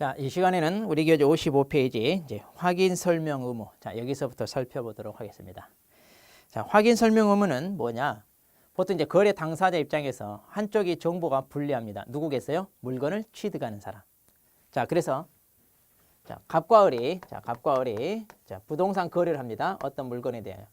자, 이 시간에는 우리 교재 55페이지 이제 확인 설명 의무. 자, 여기서부터 살펴보도록 하겠습니다. 자, 확인 설명 의무는 뭐냐? 보통 이제 거래 당사자 입장에서 한쪽이 정보가 불리합니다. 누구겠어요? 물건을 취득하는 사람. 자, 그래서 자, 갑과 을이 자, 갑과 을이 자, 부동산 거래를 합니다. 어떤 물건에 대하여.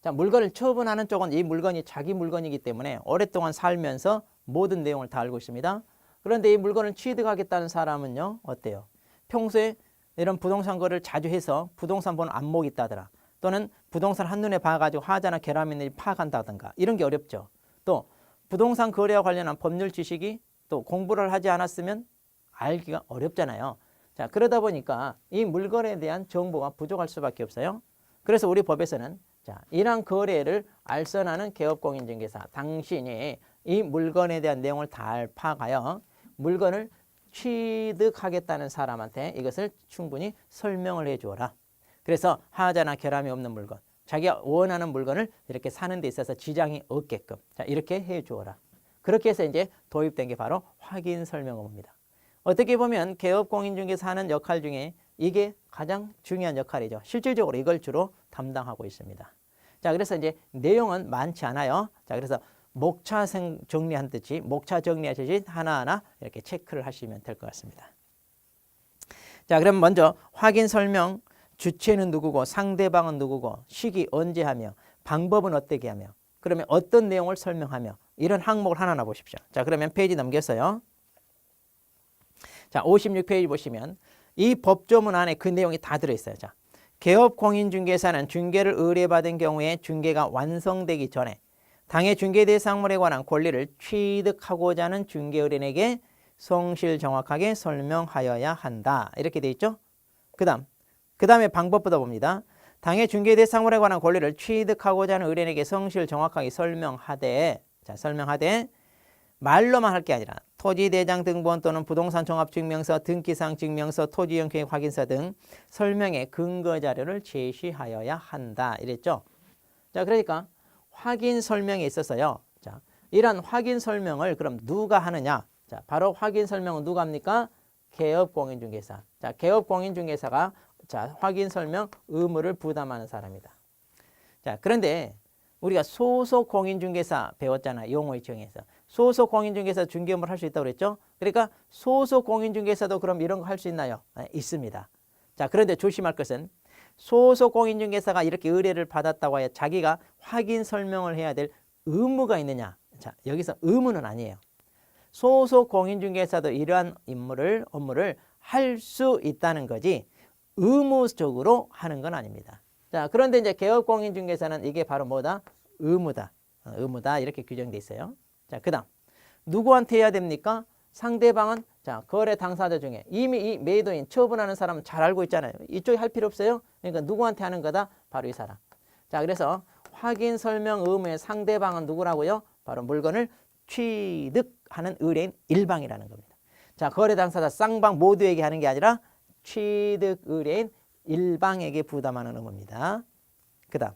자, 물건을 처분하는 쪽은 이 물건이 자기 물건이기 때문에 오랫동안 살면서 모든 내용을 다 알고 있습니다. 그런데 이 물건을 취득하겠다는 사람은요, 어때요? 평소에 이런 부동산 거래를 자주 해서 부동산 번호 안목이 있다더라. 또는 부동산 한눈에 봐가지고 하자나 있는지 파악한다든가 이런 게 어렵죠. 또 부동산 거래와 관련한 법률 지식이 또 공부를 하지 않았으면 알기가 어렵잖아요. 자, 그러다 보니까 이 물건에 대한 정보가 부족할 수밖에 없어요. 그래서 우리 법에서는 자, 이러한 거래를 알선하는 개업공인중개사 당신이 이 물건에 대한 내용을 잘 파악하여 물건을 취득하겠다는 사람한테 이것을 충분히 설명을 해 주어라. 그래서 하자나 결함이 없는 물건, 자기가 원하는 물건을 이렇게 사는 데 있어서 지장이 없게끔 자, 이렇게 해 주어라. 그렇게 해서 이제 도입된 게 바로 확인 설명 의무입니다. 어떻게 보면 개업 공인중개사 하는 역할 중에 이게 가장 중요한 역할이죠. 실질적으로 이걸 주로 담당하고 있습니다. 자, 그래서 이제 내용은 많지 않아요. 자, 그래서 목차 생- 정리한 듯이 목차 정리하듯이 하나하나 이렇게 체크를 하시면 될 것 같습니다. 자, 그럼 먼저 확인 설명 주체는 누구고 상대방은 누구고 시기 언제 하며 방법은 어떻게 하며 그러면 어떤 내용을 설명하며 이런 항목을 하나하나 보십시오. 자, 그러면 페이지 넘겼어요. 자, 56페이지 보시면 이 법조문 안에 그 내용이 다 들어있어요. 자, 개업 공인중개사는 중개를 의뢰받은 경우에 중개가 완성되기 전에 당해 중개 대상물에 관한 권리를 취득하고자 하는 중개 의뢰인에게 성실 정확하게 설명하여야 한다. 이렇게 돼 있죠? 그다음 그 다음에 방법보다 봅니다. 당해 중개 대상물에 관한 권리를 취득하고자 하는 의뢰인에게 성실 정확하게 설명하되 자 설명하되 말로만 할 게 아니라 토지 대장 등본 또는 부동산 종합 증명서, 등기상 증명서, 토지 형 계획 확인서 등 설명의 근거 자료를 제시하여야 한다. 이랬죠. 자, 그러니까 확인 설명에 있어서요. 자, 이런 확인 설명을 그럼 누가 하느냐? 자, 바로 확인 설명은 누가 합니까? 개업 공인중개사. 자, 개업 공인중개사가 자, 확인 설명 의무를 부담하는 사람이다. 자, 그런데 우리가 소속 공인중개사 배웠잖아요. 용어 입장에서. 소속 공인중개사 중개업을 할 수 있다고 그랬죠? 그러니까 소속 공인중개사도 그럼 이런 거 할 수 있나요? 네, 있습니다. 자, 그런데 조심할 것은 소속 공인중개사가 이렇게 의뢰를 받았다고 하여 자기가 확인 설명을 해야 될 의무가 있느냐? 자, 여기서 의무는 아니에요. 소속 공인중개사도 이러한 임무를 업무를 할 수 있다는 거지 의무적으로 하는 건 아닙니다. 자, 그런데 이제 개업 공인중개사는 이게 바로 뭐다? 의무다. 어, 의무다. 이렇게 규정돼 있어요. 자, 그다음 누구한테 해야 됩니까? 상대방은 자 거래 당사자 중에 이미 이 매도인 처분하는 사람은 잘 알고 있잖아요. 이쪽에 할 필요 없어요. 그러니까 누구한테 하는 거다? 바로 이 사람. 자 그래서 확인 설명 의무의 상대방은 누구라고요? 바로 물건을 취득하는 의뢰인 일방이라는 겁니다. 자 거래 당사자 쌍방 모두에게 하는 게 아니라 취득 의뢰인 일방에게 부담하는 의무입니다. 그 다음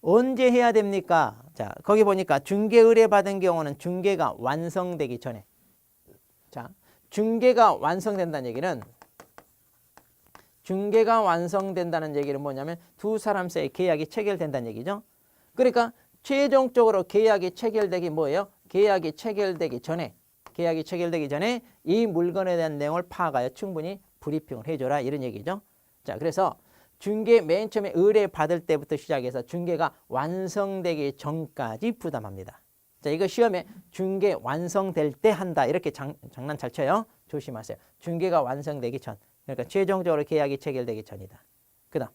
언제 해야 됩니까? 자, 거기 보니까 중개 의뢰 받은 경우는 중개가 완성되기 전에. 자, 중개가 완성된다는 얘기는 중개가 완성된다는 얘기는 뭐냐면 두 사람 사이 계약이 체결된다는 얘기죠. 그러니까 최종적으로 계약이 체결되기 뭐예요? 계약이 체결되기 전에 계약이 체결되기 전에 이 물건에 대한 내용을 파악하여 충분히 브리핑을 해줘라 이런 얘기죠. 자, 그래서 중개 맨 처음에 의뢰 받을 때부터 시작해서 중개가 완성되기 전까지 부담합니다. 자, 이거 시험에 중개 완성될 때 한다. 이렇게 장, 장난 잘 쳐요. 조심하세요. 중개가 완성되기 전. 그러니까 최종적으로 계약이 체결되기 전이다. 그 다음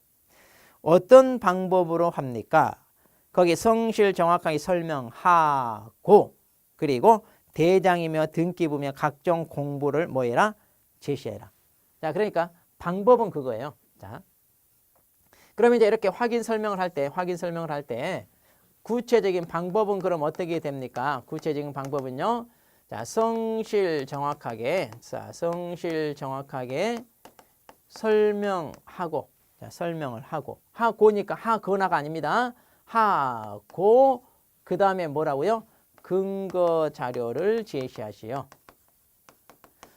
어떤 방법으로 합니까? 거기 성실 정확하게 설명하고 그리고 대장이며 등기부며 각종 공부를 뭐 해라? 제시해라. 자, 그러니까 방법은 그거예요. 자, 그러면 이제 이렇게 확인 설명을 할 때, 확인 설명을 할 때 구체적인 방법은 그럼 어떻게 됩니까? 구체적인 방법은요. 자, 성실 정확하게, 자, 성실 정확하게 설명하고, 자, 설명을 하고, 하고니까 하거나가 아닙니다. 하고, 그 다음에 뭐라고요? 근거 자료를 제시하시오.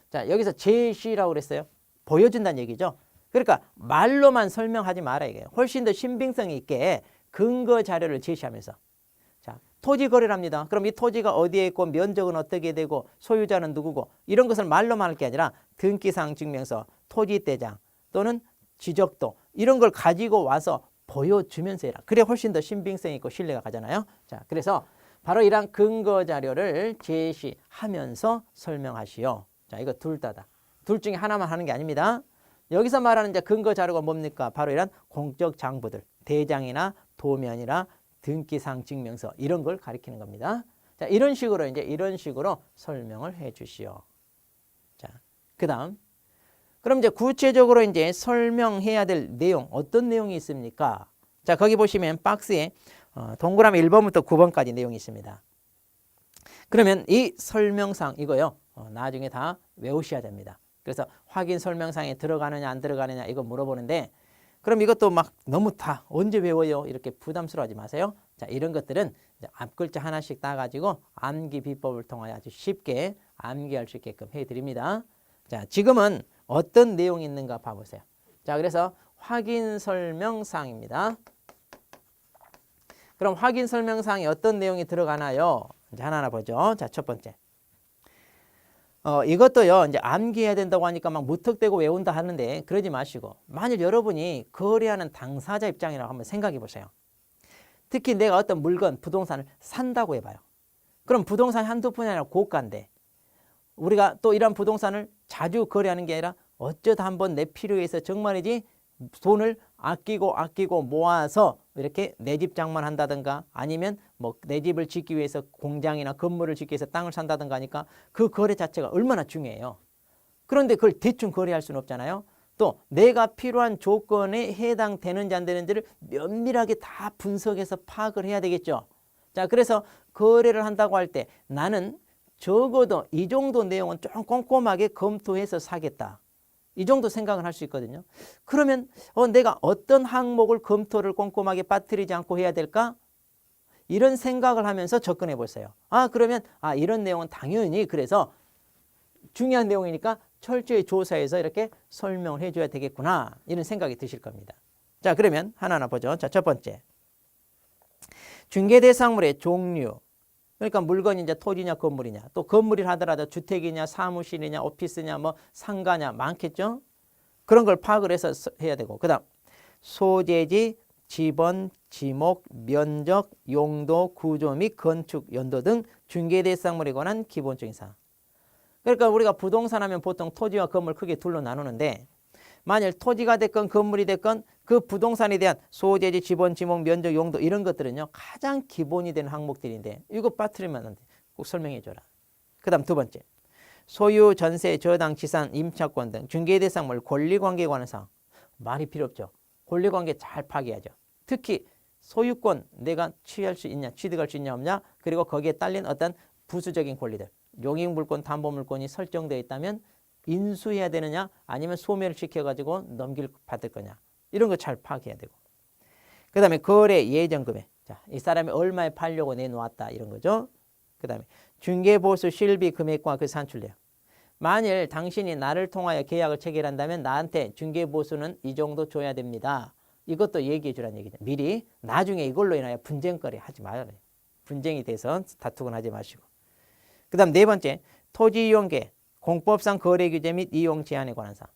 자, 여기서 제시라고 그랬어요. 보여준다는 얘기죠. 그러니까 말로만 설명하지 마라 이게 훨씬 더 신빙성 있게 근거 자료를 제시하면서 자 토지 거래랍니다. 그럼 이 토지가 어디에 있고 면적은 어떻게 되고 소유자는 누구고 이런 것을 말로만 할 게 아니라 등기상 증명서, 토지대장 또는 지적도 이런 걸 가지고 와서 보여주면서 해라. 그래 훨씬 더 신빙성 있고 신뢰가 가잖아요. 자 그래서 바로 이러한 근거 자료를 제시하면서 설명하시오. 자 이거 둘 다다. 둘 중에 하나만 하는 게 아닙니다. 여기서 말하는 이제 근거 자료가 뭡니까? 바로 이런 공적 장부들, 대장이나 도면이나 등기상 증명서 이런 걸 가리키는 겁니다. 자, 이런 식으로 이제 이런 식으로 설명을 해 주시오. 자, 그다음 그럼 이제 구체적으로 이제 설명해야 될 내용 어떤 내용이 있습니까? 자, 거기 보시면 박스에 어, 동그라미 1번부터 9번까지 내용이 있습니다. 그러면 이 설명상 이거요. 어, 나중에 다 외우셔야 됩니다. 그래서 확인 설명상에 들어가느냐 안 들어가느냐 이거 물어보는데 그럼 이것도 막 너무 다 언제 외워요? 이렇게 부담스러워하지 마세요. 자, 이런 것들은 앞글자 하나씩 따가지고 암기 비법을 통하여 아주 쉽게 암기할 수 있게끔 해드립니다. 자, 지금은 어떤 내용이 있는가 봐보세요. 자, 그래서 확인 설명상입니다. 그럼 확인 설명상에 어떤 내용이 들어가나요? 이제 하나하나 보죠. 자, 첫 번째. 어, 이것도요, 이제 암기해야 된다고 하니까 막 무턱대고 외운다 하는데 그러지 마시고, 만일 여러분이 거래하는 당사자 입장이라고 한번 생각해 보세요. 특히 내가 어떤 물건, 부동산을 산다고 해봐요. 그럼 부동산 한두 푼이 아니라 고가인데, 우리가 또 이런 부동산을 자주 거래하는 게 아니라 어쩌다 한번 내 필요해서 정말이지 돈을 아끼고 아끼고 모아서 이렇게 내 집 장만한다든가 아니면 뭐 내 집을 짓기 위해서 공장이나 건물을 짓기 위해서 땅을 산다든가 하니까 그 거래 자체가 얼마나 중요해요. 그런데 그걸 대충 거래할 수는 없잖아요. 또 내가 필요한 조건에 해당되는지 안 되는지를 면밀하게 다 분석해서 파악을 해야 되겠죠. 자, 그래서 거래를 한다고 할 때 나는 적어도 이 정도 내용은 좀 꼼꼼하게 검토해서 사겠다. 이 정도 생각을 할 수 있거든요. 그러면 어, 내가 어떤 항목을 검토를 꼼꼼하게 빠뜨리지 않고 해야 될까? 이런 생각을 하면서 접근해 보세요. 아 그러면 아 이런 내용은 당연히 그래서 중요한 내용이니까 철저히 조사해서 이렇게 설명을 해줘야 되겠구나 이런 생각이 드실 겁니다. 자 그러면 하나하나 보죠. 자첫 번째 중개 대상물의 종류 그러니까 물건이 이제 토지냐 건물이냐. 또 건물이라 하더라도 주택이냐 사무실이냐 오피스냐 뭐 상가냐 많겠죠? 그런 걸 파악을 해서 써- 해야 되고. 그다음 소재지 지번 지목 면적 용도 구조 및 건축 연도 등 중개 대상물에 관한 기본적인 사항 그러니까 우리가 부동산 하면 보통 토지와 건물 크게 둘로 나누는데 만일 토지가 됐건 건물이 됐건 그 부동산에 대한 소재지, 지번, 지목, 면적, 용도 이런 것들은요 가장 기본이 되는 항목들인데 이거 빠뜨리면 안 돼. 꼭 설명해 줘라. 그 다음 두 번째 소유, 전세, 저당, 지산, 임차권 등 중개 대상물 권리관계에 관한 사항 말이 필요 없죠. 권리관계 잘 파악해야죠. 특히 소유권 내가 취할 수 있냐, 취득할 수 있냐 없냐 그리고 거기에 딸린 어떤 부수적인 권리들 용익물권, 담보물권이 설정되어 있다면 인수해야 되느냐? 아니면 소멸을 시켜가지고 넘길 받을 거냐? 이런 거 잘 파악해야 되고. 그 다음에 거래 예정 금액. 자, 이 사람이 얼마에 팔려고 내놓았다 이런 거죠. 그 다음에 중개보수 실비 금액과 그 산출량 만일 당신이 나를 통하여 계약을 체결한다면 나한테 중개보수는 이 정도 줘야 됩니다. 이것도 얘기해 주라는 얘기죠. 미리 나중에 이걸로 인하여 분쟁거리 하지 말아요 분쟁이 돼서 다투곤 하지 마시고. 그 다음 네 번째 토지 이용계 공법상 거래 규제 및 이용 제한에 관한 사항.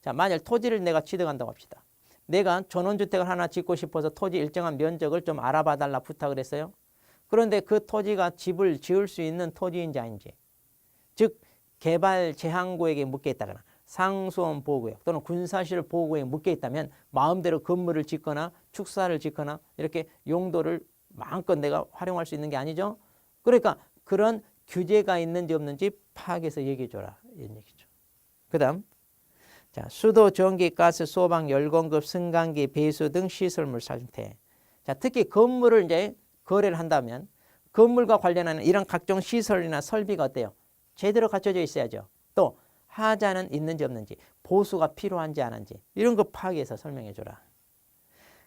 자, 만약 토지를 내가 취득한다고 합시다. 내가 전원주택을 하나 짓고 싶어서 토지 일정한 면적을 좀 알아봐 달라 부탁을 했어요. 그런데 그 토지가 집을 지을 수 있는 토지인지 아닌지, 즉 개발 제한구역에 묶여 있다거나 상수원 보호구역 또는 군사실 보호구역에 묶여 있다면 마음대로 건물을 짓거나 축사를 짓거나 이렇게 용도를 마음껏 내가 활용할 수 있는 게 아니죠. 그러니까 그런 규제가 있는지 없는지 파악해서 얘기해 줘라 이런 얘기죠. 그 다음 자 수도, 전기, 가스, 소방, 열공급, 승강기, 배수 등 시설물 상태. 자 특히 건물을 이제 거래를 한다면 건물과 관련하는 이런 각종 시설이나 설비가 어때요? 제대로 갖춰져 있어야죠. 또 하자는 있는지 없는지, 보수가 필요한지 안 한지 이런 거 파악해서 설명해 줘라.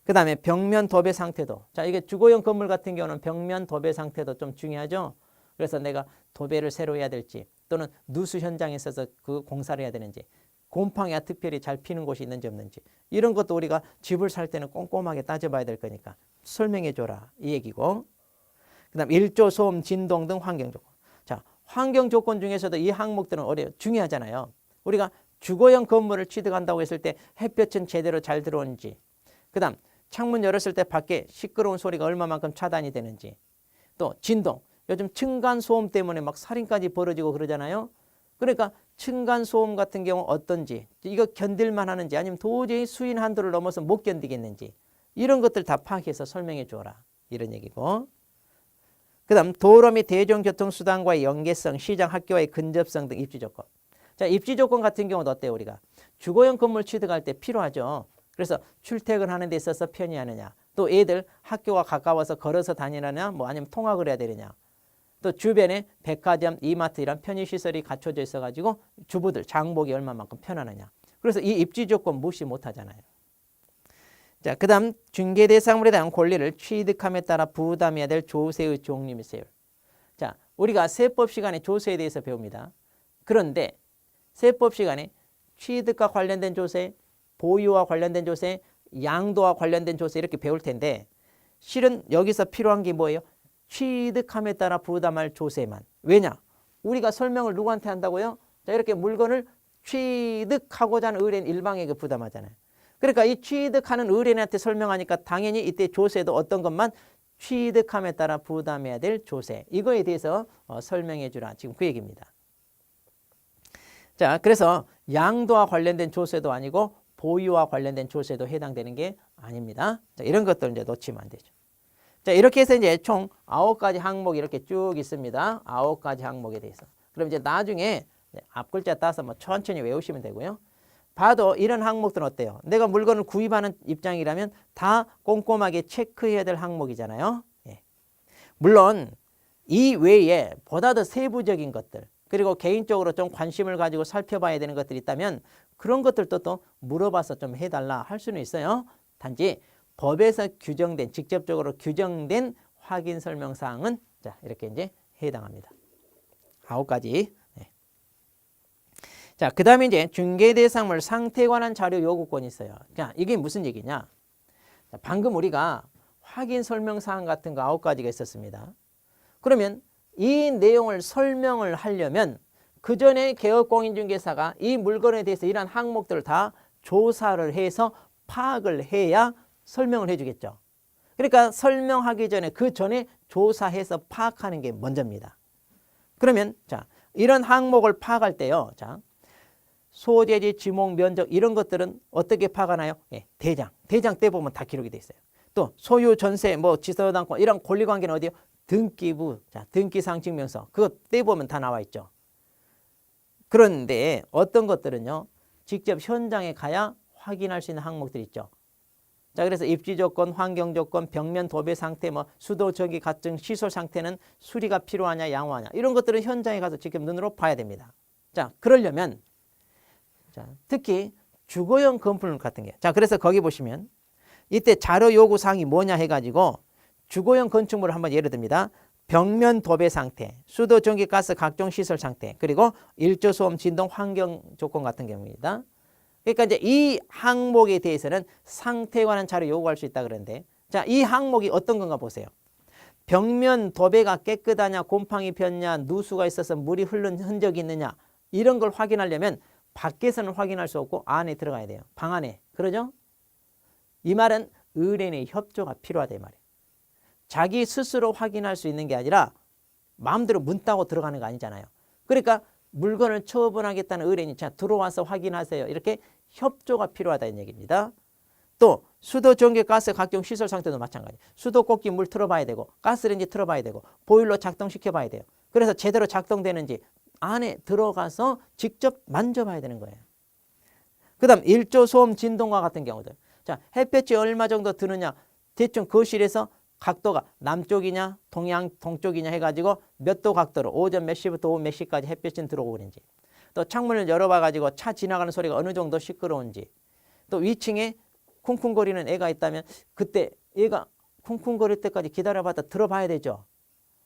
그 다음에 벽면 도배 상태도. 자 이게 주거용 건물 같은 경우는 벽면 도배 상태도 좀 중요하죠. 그래서 내가 도배를 새로 해야 될지 또는 누수 현장에 있어서 그 공사를 해야 되는지 곰팡이가 특별히 잘 피는 곳이 있는지 없는지 이런 것도 우리가 집을 살 때는 꼼꼼하게 따져봐야 될 거니까 설명해 줘라. 이 얘기고. 그다음 일조 소음 진동 등 환경 조건. 자 환경 조건 중에서도 이 항목들은 어려 중요하잖아요. 우리가 주거용 건물을 취득한다고 했을 때 햇볕은 제대로 잘 들어오는지 그다음 창문 열었을 때 밖에 시끄러운 소리가 얼마만큼 차단이 되는지 또 진동 요즘 층간 소음 때문에 막 살인까지 벌어지고 그러잖아요 그러니까 층간 소음 같은 경우 어떤지 이거 견딜만 하는지 아니면 도저히 수인 한도를 넘어서 못 견디겠는지 이런 것들 다 파악해서 설명해 줘라 이런 얘기고 그 다음 도로 및 대중교통수단과의 연계성, 시장, 학교와의 근접성 등 입지 조건. 자, 입지 조건 같은 경우도 어때요, 우리가? 주거용 건물 취득할 때 필요하죠. 그래서 출퇴근하는 데 있어서 편의하느냐, 또 애들 학교가 가까워서 걸어서 다니느냐, 뭐 아니면 통학을 해야 되느냐, 또 주변에 백화점, 이마트 이런 편의시설이 갖춰져 있어가지고 주부들 장복이 얼마만큼 편하느냐. 그래서 이 입지 조건 무시 못하잖아요. 자, 그 다음 중개 대상물에 대한 권리를 취득함에 따라 부담해야 될 조세의 종류 및 세율. 자, 우리가 세법 시간에 조세에 대해서 배웁니다. 그런데 세법 시간에 취득과 관련된 조세, 보유와 관련된 조세, 양도와 관련된 조세 이렇게 배울 텐데 실은 여기서 필요한 게 뭐예요? 취득함에 따라 부담할 조세만. 왜냐? 우리가 설명을 누구한테 한다고요? 자, 이렇게 물건을 취득하고자 하는 의뢰인 일방에게 부담하잖아요. 그러니까 이 취득하는 의뢰인한테 설명하니까 당연히 이때 조세도 어떤 것만 취득함에 따라 부담해야 될 조세 이거에 대해서 어, 설명해 주라 지금 그 얘기입니다. 자 그래서 양도와 관련된 조세도 아니고 보유와 관련된 조세도 해당되는 게 아닙니다. 자, 이런 것들 이제 놓치면 안 되죠. 자 이렇게 해서 이제 총 아홉 가지 항목이 이렇게 쭉 있습니다. 아홉 가지 항목에 대해서. 그럼 이제 나중에 앞 글자 따서 뭐 천천히 외우시면 되고요. 봐도 이런 항목들은 어때요? 내가 물건을 구입하는 입장이라면 다 꼼꼼하게 체크해야 될 항목이잖아요. 예. 물론 이 외에 보다 더 세부적인 것들 그리고 개인적으로 좀 관심을 가지고 살펴봐야 되는 것들이 있다면 그런 것들도 또 물어봐서 좀 해달라 할 수는 있어요. 단지 법에서 규정된 직접적으로 규정된 확인 설명 사항은 자 이렇게 이제 해당합니다. 아홉 가지 자, 그 다음에 이제 중개 대상물 상태에 관한 자료 요구권이 있어요. 자, 이게 무슨 얘기냐? 자, 방금 우리가 확인 설명 사항 같은 거 아홉 가지가 있었습니다. 그러면 이 내용을 설명을 하려면 그 전에 개업공인중개사가 이 물건에 대해서 이러한 항목들을 다 조사를 해서 파악을 해야 설명을 해주겠죠. 그러니까 설명하기 전에 그 전에 조사해서 파악하는 게 먼저입니다. 그러면 자 이런 항목을 파악할 때요. 자 소재지, 지목, 면적 이런 것들은 어떻게 파가나요? 예, 대장. 대장 때 보면 다 기록이 돼 있어요. 또 소유, 전세, 뭐 지서당권 이런 권리 관계는 어디요? 등기부, 자 등기 상 증명서 그거 때 보면 다 나와 있죠. 그런데 어떤 것들은요, 직접 현장에 가야 확인할 수 있는 항목들 있죠. 자, 그래서 입지 조건, 환경 조건, 벽면 도배 상태, 뭐 수도 전기 가증 시설 상태는 수리가 필요하냐, 양호하냐 이런 것들은 현장에 가서 직접 눈으로 봐야 됩니다. 자, 그러려면 자, 특히 주거용 건물 같은 게. 자, 그래서 거기 보시면 이때 자료 요구 사항이 뭐냐 해가지고 주거용 건축물을 한번 예를 듭니다. 벽면 도배 상태, 수도, 전기, 가스 각종 시설 상태, 그리고 일조 소음, 진동, 환경 조건 같은 경우입니다. 그러니까 이제 이 항목에 대해서는 상태에 관한 자료 요구할 수 있다 그러는데, 자, 이 항목이 어떤 건가 보세요. 벽면 도배가 깨끗하냐, 곰팡이 폈냐, 누수가 있어서 물이 흐른 흔적이 있느냐, 이런 걸 확인하려면 밖에서는 확인할 수 없고 안에 들어가야 돼요. 방 안에. 그러죠? 이 말은 의뢰인의 협조가 필요하다 이 말이에요. 자기 스스로 확인할 수 있는 게 아니라 마음대로 문 따고 들어가는 거 아니잖아요. 그러니까 물건을 처분하겠다는 의뢰인이 자 들어와서 확인하세요. 이렇게 협조가 필요하다는 얘기입니다. 또 수도, 전기, 가스 각종 시설 상태도 마찬가지. 수도꼭지 물 틀어봐야 되고 가스레인지 틀어봐야 되고 보일러 작동시켜봐야 돼요. 그래서 제대로 작동되는지 안에 들어가서 직접 만져봐야 되는 거예요. 그 다음 일조 소음 진동과 같은 경우들. 자, 햇볕이 얼마 정도 드느냐. 대충 거실에서 각도가 남쪽이냐 동양 동쪽이냐 해가지고 몇 도 각도로 오전 몇 시부터 오후 몇 시까지 햇볕이 들어오고 그런지 또 창문을 열어봐 가지고 차 지나가는 소리가 어느 정도 시끄러운지 또 위층에 쿵쿵거리는 애가 있다면 그때 얘가 쿵쿵거릴 때까지 기다려봤다 들어봐야 되죠.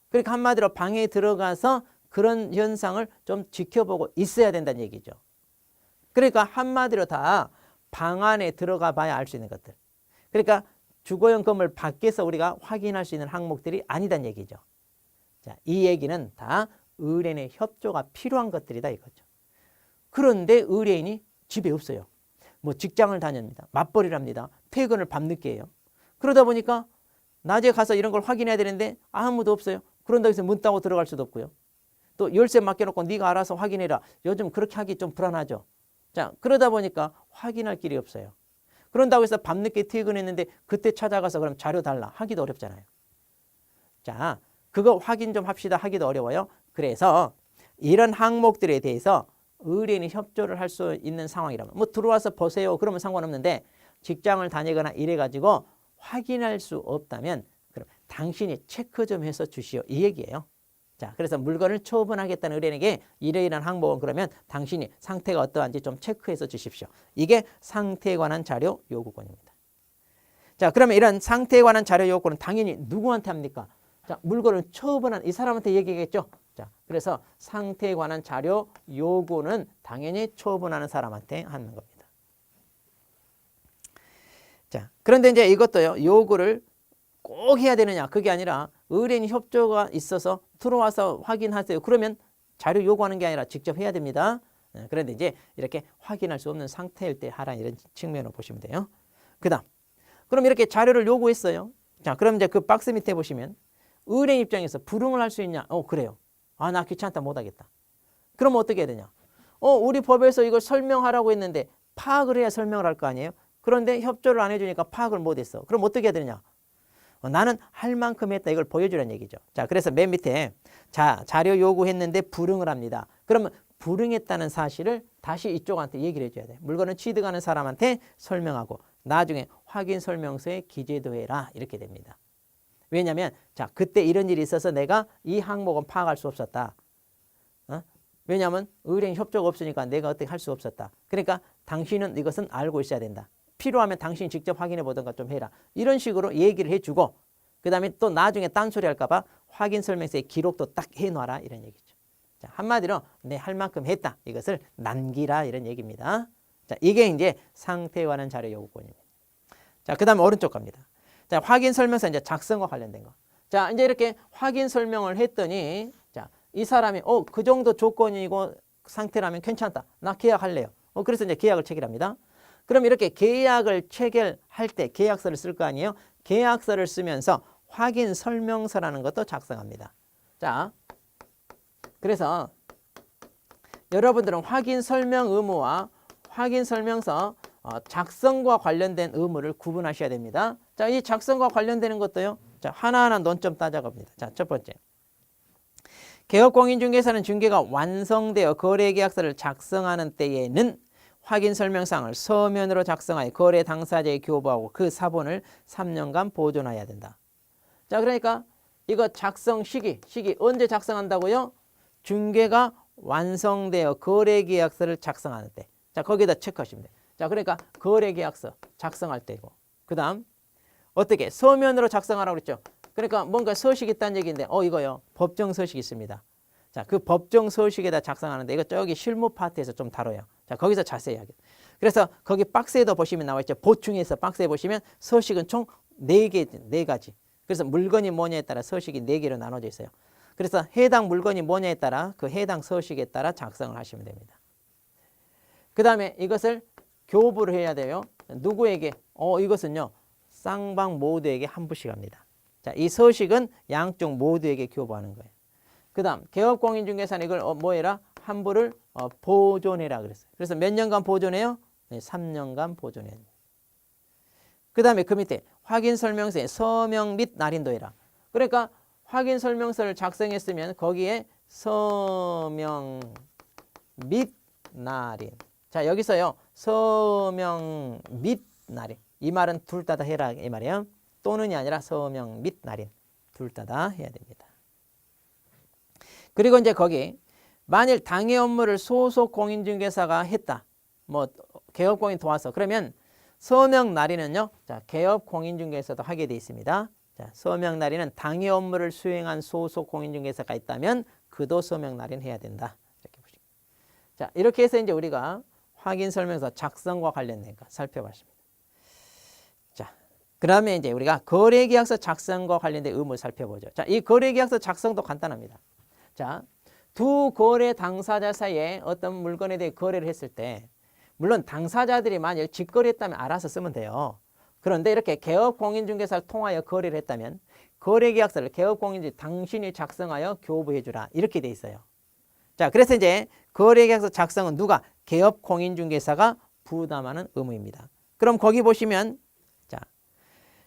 그러니까 한마디로 방에 들어가서 그런 현상을 좀 지켜보고 있어야 된다는 얘기죠. 그러니까 한마디로 다 방 안에 들어가 봐야 알 수 있는 것들. 그러니까 주거용 건물 밖에서 우리가 확인할 수 있는 항목들이 아니란 얘기죠. 자, 이 얘기는 다 의뢰인의 협조가 필요한 것들이다 이거죠. 그런데 의뢰인이 집에 없어요. 뭐 직장을 다닙니다. 맞벌이를 합니다. 퇴근을 밤늦게 해요. 그러다 보니까 낮에 가서 이런 걸 확인해야 되는데 아무도 없어요. 그런다고 해서 문 따고 들어갈 수도 없고요. 또 열쇠 맡겨놓고 네가 알아서 확인해라. 요즘 그렇게 하기 좀 불안하죠. 자 그러다 보니까 확인할 길이 없어요. 그런다고 해서 밤늦게 퇴근했는데 그때 찾아가서 그럼 자료 달라 하기도 어렵잖아요. 자 그거 확인 좀 합시다 하기도 어려워요. 그래서 이런 항목들에 대해서 의뢰인이 협조를 할 수 있는 상황이라면 뭐 들어와서 보세요 그러면 상관없는데 직장을 다니거나 이래 가지고 확인할 수 없다면 그럼 당신이 체크 좀 해서 주시오 이 얘기예요. 자 그래서 물건을 처분하겠다는 의뢰인에게 이러이러한 항목은 그러면 당신이 상태가 어떠한지 좀 체크해서 주십시오. 이게 상태에 관한 자료 요구권입니다. 자 그러면 이런 상태에 관한 자료 요구권은 당연히 누구한테 합니까? 자 물건을 처분한 이 사람한테 얘기하겠죠. 자 그래서 상태에 관한 자료 요구는 당연히 처분하는 사람한테 하는 겁니다. 자 그런데 이제 이것도요 요구를 꼭 해야 되느냐 그게 아니라 의뢰인 협조가 있어서 들어와서 확인하세요. 그러면 자료 요구하는 게 아니라 직접 해야 됩니다. 네, 그런데 이제 이렇게 확인할 수 없는 상태일 때 하라 이런 측면으로 보시면 돼요. 그다음 그럼 이렇게 자료를 요구했어요. 자 그럼 이제 그 박스 밑에 보시면 의뢰인 입장에서 불응을 할 수 있냐? 어 그래요. 아 나 귀찮다 못하겠다. 그럼 어떻게 해야 되냐? 어 우리 법에서 이걸 설명하라고 했는데 파악을 해야 설명을 할 거 아니에요? 그런데 협조를 안 해주니까 파악을 못했어. 그럼 어떻게 해야 되느냐? 어, 나는 할 만큼 했다 이걸 보여주라는 얘기죠. 자, 그래서 맨 밑에 자 자료 요구했는데 불응을 합니다. 그러면 불응했다는 사실을 다시 이쪽한테 얘기를 해줘야 돼. 물건을 취득하는 사람한테 설명하고 나중에 확인 설명서에 기재도 해라 이렇게 됩니다. 왜냐하면 자 그때 이런 일이 있어서 내가 이 항목은 파악할 수 없었다. 어? 왜냐하면 의뢰인 협조가 없으니까 내가 어떻게 할 수 없었다. 그러니까 당신은 이것은 알고 있어야 된다. 필요하면 당신이 직접 확인해 보던가 좀 해라. 이런 식으로 얘기를 해주고 그 다음에 또 나중에 딴소리 할까 봐 확인 설명서에 기록도 딱 해놔라 이런 얘기죠. 자, 한마디로 내 할 만큼 했다. 이것을 남기라 이런 얘기입니다. 자, 이게 이제 상태에 관한 자료 요구권입니다. 자, 그 다음에 오른쪽 갑니다. 자, 확인 설명서 이제 작성과 관련된 거. 자, 이제 이렇게 확인 설명을 했더니 자, 이 사람이 어, 그 정도 조건이고 상태라면 괜찮다. 나 계약할래요. 어, 그래서 이제 계약을 체결합니다. 그럼 이렇게 계약을 체결할 때 계약서를 쓸 거 아니에요? 계약서를 쓰면서 확인 설명서라는 것도 작성합니다. 자, 그래서 여러분들은 확인 설명 의무와 확인 설명서 어, 작성과 관련된 의무를 구분하셔야 됩니다. 자, 이 작성과 관련되는 것도요. 자, 하나하나 논점 따져갑니다. 자, 첫 번째. 개업공인중개사는 중개가 완성되어 거래계약서를 작성하는 때에는 확인 설명상을 서면으로 작성하여 거래 당사자에 교부하고 그 사본을 3년간 보존해야 된다. 자, 그러니까 이거 작성 시기, 시기 언제 작성한다고요? 중개가 완성되어 거래계약서를 작성하는 때. 자, 거기다 체크하시면 돼요. 자, 그러니까 거래계약서 작성할 때고. 그 다음 어떻게 서면으로 작성하라고 그랬죠? 그러니까 뭔가 서식 있다는 얘기인데 어 이거요. 법정 서식 있습니다. 자, 그 법정 서식에다 작성하는데 이거 저기 실무 파트에서 좀 다뤄요. 자, 거기서 자세히 하게. 그래서 거기 박스에도 보시면 나와 있죠. 보충해서 박스에 보시면 서식은 총 네 개, 네 가지. 그래서 물건이 뭐냐에 따라 서식이 네 개로 나눠져 있어요. 그래서 해당 물건이 뭐냐에 따라 그 해당 서식에 따라 작성을 하시면 됩니다. 그 다음에 이것을 교부를 해야 돼요. 누구에게? 어, 이것은요. 쌍방 모두에게 한 부씩 합니다. 자, 이 서식은 양쪽 모두에게 교부하는 거예요. 그 다음 개업공인중개사는 이걸 어, 뭐 해라? 환부를 어, 보존해라 그랬어요. 그래서 몇 년간 보존해요? 네, 3년간 보존해야 됩니다. 그 다음에 그 밑에 확인 설명서에 서명 및 날인도 해라. 그러니까 확인 설명서를 작성했으면 거기에 서명 및 날인. 자 여기서요 서명 및 날인. 이 말은 둘 다 다 해라 이 말이에요. 또는이 아니라 서명 및 날인 둘 다 다 해야 됩니다. 그리고 이제 거기 만일 당해 업무를 소속 공인중개사가 했다. 뭐 개업공인 도와서 그러면 서명 날인은요. 자, 개업 공인중개사도 하게 돼 있습니다. 자, 서명 날인은 당해 업무를 수행한 소속 공인중개사가 있다면 그도 서명 날인 해야 된다. 이렇게 보시면. 자, 이렇게 해서 이제 우리가 확인 설명서 작성과 관련된 거 살펴봤습니다. 자, 그다음에 이제 우리가 거래 계약서 작성과 관련된 의무를 살펴보죠. 자, 이 거래 계약서 작성도 간단합니다. 자, 두 거래 당사자 사이에 어떤 물건에 대해 거래를 했을 때 물론 당사자들이 만약 직거래했다면 알아서 쓰면 돼요. 그런데 이렇게 개업 공인중개사를 통하여 거래를 했다면 거래 계약서를 개업 공인중 당신이 작성하여 교부해 주라. 이렇게 돼 있어요. 자, 그래서 이제 거래 계약서 작성은 누가 개업 공인중개사가 부담하는 의무입니다. 그럼 거기 보시면 자,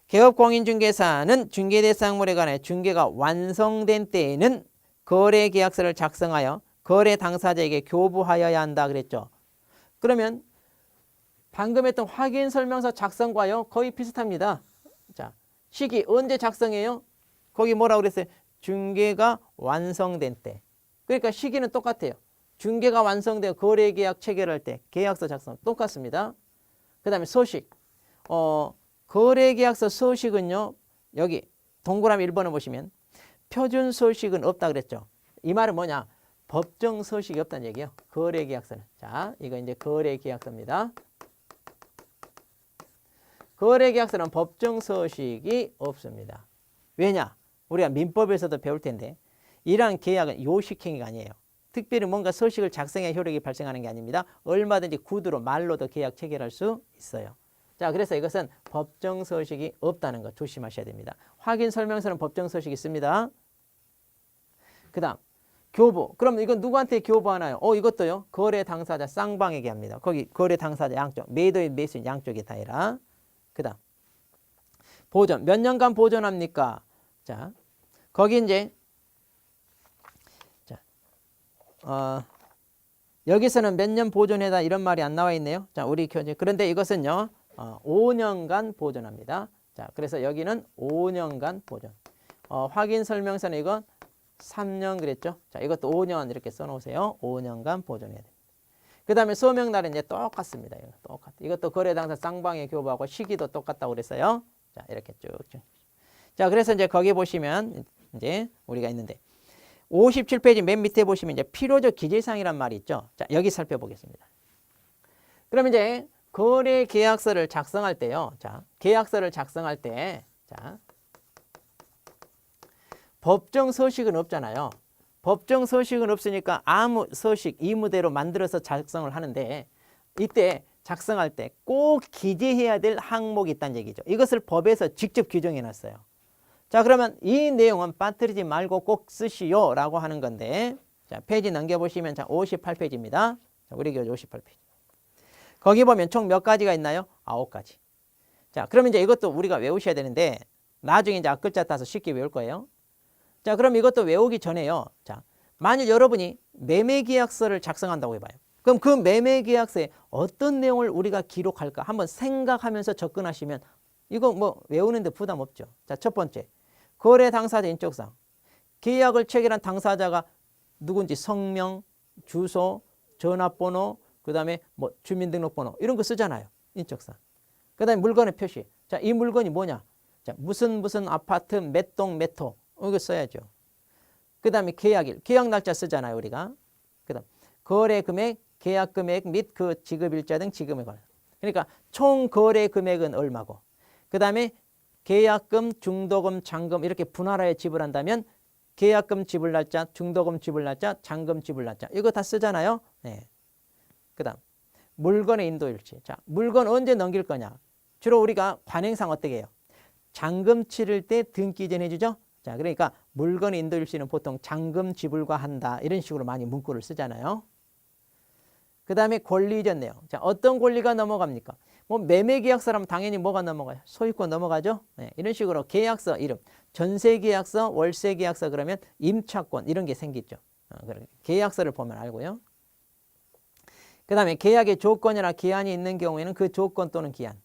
개업 공인중개사는 중개 대상물에 관해 중개가 완성된 때에는 거래 계약서를 작성하여 거래 당사자에게 교부하여야 한다 그랬죠. 그러면 방금 했던 확인 설명서 작성과요 거의 비슷합니다. 자, 시기 언제 작성해요? 거기 뭐라고 그랬어요? 중개가 완성된 때. 그러니까 시기는 똑같아요. 중개가 완성되어 거래 계약 체결할 때 계약서 작성 똑같습니다. 그 다음에 소식. 어, 거래 계약서 소식은요. 여기 동그라미 1번을 보시면 표준 소식은 없다 그랬죠. 이 말은 뭐냐? 법정 소식이 없다는 얘기예요. 거래 계약서는. 자, 이거 이제 거래 계약서입니다. 거래 계약서는 법정 소식이 없습니다. 왜냐? 우리가 민법에서도 배울 텐데 이러한 계약은 요식행위가 아니에요. 특별히 뭔가 소식을 작성해 효력이 발생하는 게 아닙니다. 얼마든지 구두로 말로도 계약 체결할 수 있어요. 자, 그래서 이것은 법정 소식이 없다는 거 조심하셔야 됩니다. 확인 설명서는 법정 소식이 있습니다. 그다음 교부. 그럼 이건 누구한테 교부하나요? 어, 이것도요. 거래 당사자 쌍방에게 합니다. 거기 거래 당사자 양쪽, 매도인 매수인 양쪽이 다 해라. 그다음 보존. 몇 년간 보존합니까? 자, 거기 이제 자, 어, 여기서는 몇 년 보존해다 이런 말이 안 나와 있네요. 자, 우리 교재. 그런데 이것은요, 어, 5년간 보존합니다. 자, 그래서 여기는 5년간 보존. 어, 확인 설명서는 이건 3년 그랬죠. 자, 이것도 5년 이렇게 써놓으세요. 5년간 보존해야 됩니다. 그 다음에 소명날은 이제 똑같습니다. 이거 똑같. 이것도 거래 당사 쌍방의 교부하고 시기도 똑같다고 그랬어요. 자, 이렇게 쭉쭉. 자, 그래서 이제 거기 보시면 이제 우리가 있는데 57페이지 맨 밑에 보시면 이제 필요적 기재사항이란 말이 있죠. 자, 여기 살펴보겠습니다. 그럼 이제 거래 계약서를 작성할 때요. 자, 계약서를 작성할 때 자, 법정 서식은 없잖아요. 법정 서식은 없으니까 아무 서식 이무대로 만들어서 작성을 하는데 이때 작성할 때 꼭 기재해야 될 항목이 있다는 얘기죠. 이것을 법에서 직접 규정해 놨어요. 자, 그러면 이 내용은 빠뜨리지 말고 꼭 쓰시오 라고 하는 건데 자, 페이지 넘겨 보시면 자, 58페이지입니다. 자, 우리 교재 58페이지. 거기 보면 총 몇 가지가 있나요? 아홉 가지. 자, 그러면 이제 이것도 우리가 외우셔야 되는데 나중에 이제 앞글자 따서 쉽게 외울 거예요. 자, 그럼 이것도 외우기 전에요. 자, 만일 여러분이 매매 계약서를 작성한다고 해봐요. 그럼 그 매매 계약서에 어떤 내용을 우리가 기록할까 한번 생각하면서 접근하시면 이거 뭐 외우는데 부담 없죠. 자, 첫 번째. 거래 당사자 인적사항. 계약을 체결한 당사자가 누군지 성명, 주소, 전화번호, 그 다음에 뭐 주민등록번호 이런 거 쓰잖아요. 인적사항. 그 다음에 물건의 표시. 자, 이 물건이 뭐냐? 자, 무슨 무슨 아파트 몇 동 몇 호. 이거 써야죠. 그 다음에 계약일, 계약 날짜 쓰잖아요, 우리가. 그 다음 거래 금액, 계약 금액 및 그 지급 일자 등 지급에 관해. 그러니까 총 거래 금액은 얼마고. 그 다음에 계약금, 중도금, 잔금 이렇게 분할하여 지불한다면 계약금 지불 날짜, 중도금 지불 날짜, 잔금 지불 날짜 이거 다 쓰잖아요. 네. 그다음 물건의 인도일치. 자, 물건 언제 넘길 거냐? 주로 우리가 관행상 어떻게 해요? 잔금 치를 때 등기 전해 주죠. 자, 그러니까 물건 인도일치는 보통 잔금 지불과 한다 이런 식으로 많이 문구를 쓰잖아요. 그다음에 권리 이전 내용. 자, 어떤 권리가 넘어갑니까? 뭐 매매 계약서라면 당연히 뭐가 넘어가요? 소유권 넘어가죠. 네, 이런 식으로 계약서 이름, 전세 계약서, 월세 계약서 그러면 임차권 이런 게 생기죠. 어, 계약서를 보면 알고요. 그 다음에 계약의 조건이나 기한이 있는 경우에는 그 조건 또는 기한.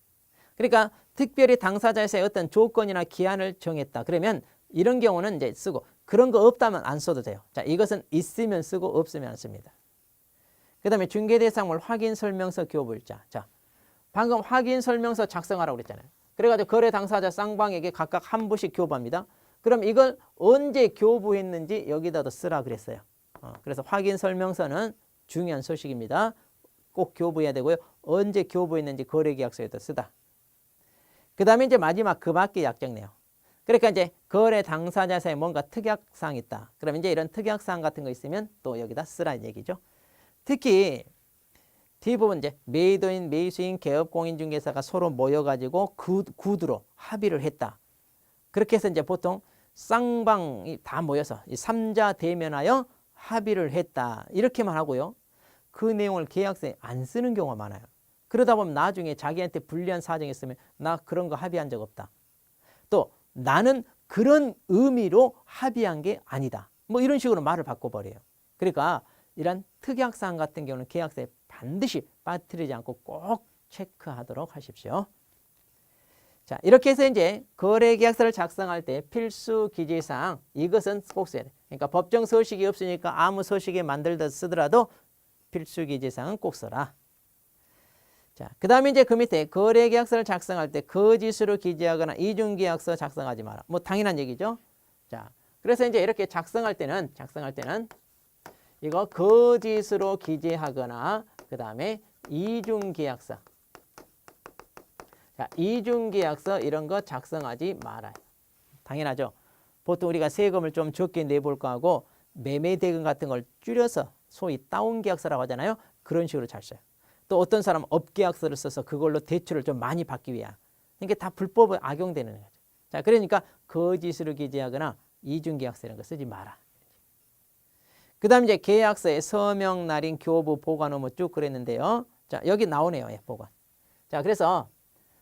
그러니까 특별히 당사자에서의 어떤 조건이나 기한을 정했다. 그러면 이런 경우는 이제 쓰고 그런 거 없다면 안 써도 돼요. 자, 이것은 있으면 쓰고 없으면 안 씁니다. 그 다음에 중개 대상물 확인 설명서 교부일자. 자, 방금 확인 설명서 작성하라고 그랬잖아요. 그래가지고 거래 당사자 쌍방에게 각각 한 부씩 교부합니다. 그럼 이걸 언제 교부했는지 여기다도 쓰라 그랬어요. 어, 그래서 확인 설명서는 중요한 소식입니다. 꼭꼭 교부해야 되고요. 언제 교부했는지 거래계약서에도 쓰다. 그 다음에 이제 마지막 그 밖의 약정 내용. 그러니까 이제 거래 당사자사에 뭔가 특약사항 있다. 그럼 이제 이런 특약사항 같은 거 있으면 또 여기다 쓰라는 얘기죠. 특히 뒷부분 이제 매도인, 매수인, 개업 공인중개사가 서로 모여가지고 구, 구두로 합의를 했다. 그렇게 해서 이제 보통 쌍방이 다 모여서 이 삼자 대면하여 합의를 했다. 이렇게만 하고요. 그 내용을 계약서에 안 쓰는 경우가 많아요. 그러다 보면 나중에 자기한테 불리한 사정이 있으면 나 그런 거 합의한 적 없다. 또 나는 그런 의미로 합의한 게 아니다. 뭐 이런 식으로 말을 바꿔버려요. 그러니까 이런 특약사항 같은 경우는 계약서에 반드시 빠뜨리지 않고 꼭 체크하도록 하십시오. 자, 이렇게 해서 이제 거래 계약서를 작성할 때 필수 기재사항 이것은 꼭 써야 돼. 그러니까 법정 서식이 없으니까 아무 서식에 만들다 쓰더라도 필수 기재사항은 꼭 써라. 자, 그 다음에 이제 그 밑에 거래 계약서를 작성할 때 거짓으로 기재하거나 이중 계약서 작성하지 마라. 뭐 당연한 얘기죠. 자, 그래서 이제 이렇게 작성할 때는 작성할 때는 이거 거짓으로 기재하거나 그 다음에 이중 계약서. 자, 이중 계약서 이런 거 작성하지 말아요. 당연하죠. 보통 우리가 세금을 좀 적게 내볼까 하고 매매 대금 같은 걸 줄여서 소위 다운 계약서라고 하잖아요. 그런 식으로 잘 써요. 또 어떤 사람은 업계약서를 써서 그걸로 대출을 좀 많이 받기 위한 이게 다 불법에 악용되는 거죠. 자, 그러니까 거짓으로 기재하거나 이중계약서 이런 거 쓰지 마라. 그 다음 이제 계약서에 서명 날인 교부 보관 의무 쭉 그랬는데요. 자, 여기 나오네요. 예, 보관. 자, 그래서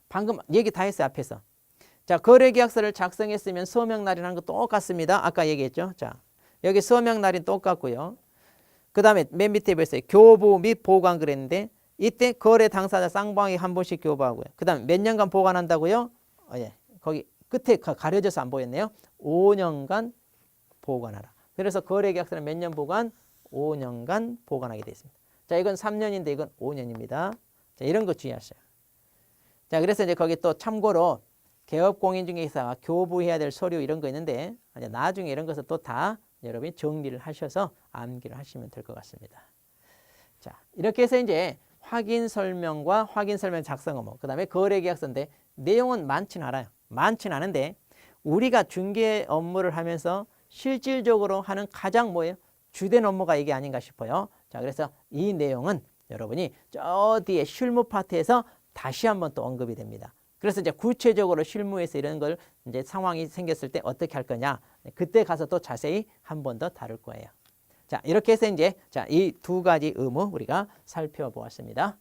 방금 얘기 다 했어요. 앞에서. 자, 거래 계약서를 작성했으면 서명 날인하는 거 똑같습니다. 아까 얘기했죠. 자, 여기 서명 날인 똑같고요. 그 다음에 맨 밑에 보세요. 교부 및 보관 그랬는데 이때 거래 당사자 쌍방이 한 번씩 교부하고요. 그 다음에 몇 년간 보관한다고요? 어, 예. 거기 끝에 가- 가려져서 안 보였네요. 5년간 보관하라. 그래서 거래 계약서는 몇 년 보관? 5년간 보관하게 되어 있습니다. 자, 이건 3년인데 이건 5년입니다. 자, 이런 거 주의하세요. 자, 그래서 이제 거기 또 참고로 개업 공인중개사가 교부해야 될 서류 이런 거 있는데 이제 나중에 이런 것을 또 다 여러분이 정리를 하셔서 암기를 하시면 될 것 같습니다. 자, 이렇게 해서 이제 확인 설명과 확인 설명 작성 의무, 그다음에 거래 계약서인데 내용은 많진 않아요. 많진 않은데 우리가 중개 업무를 하면서 실질적으로 하는 가장 뭐예요? 주된 업무가 이게 아닌가 싶어요. 자, 그래서 이 내용은 여러분이 저 뒤에 실무 파트에서 다시 한번 또 언급이 됩니다. 그래서 이제 구체적으로 실무에서 이런 걸 이제 상황이 생겼을 때 어떻게 할 거냐. 그때 가서 또 자세히 한 번 더 다룰 거예요. 자, 이렇게 해서 이제 자, 이 두 가지 의무 우리가 살펴보았습니다.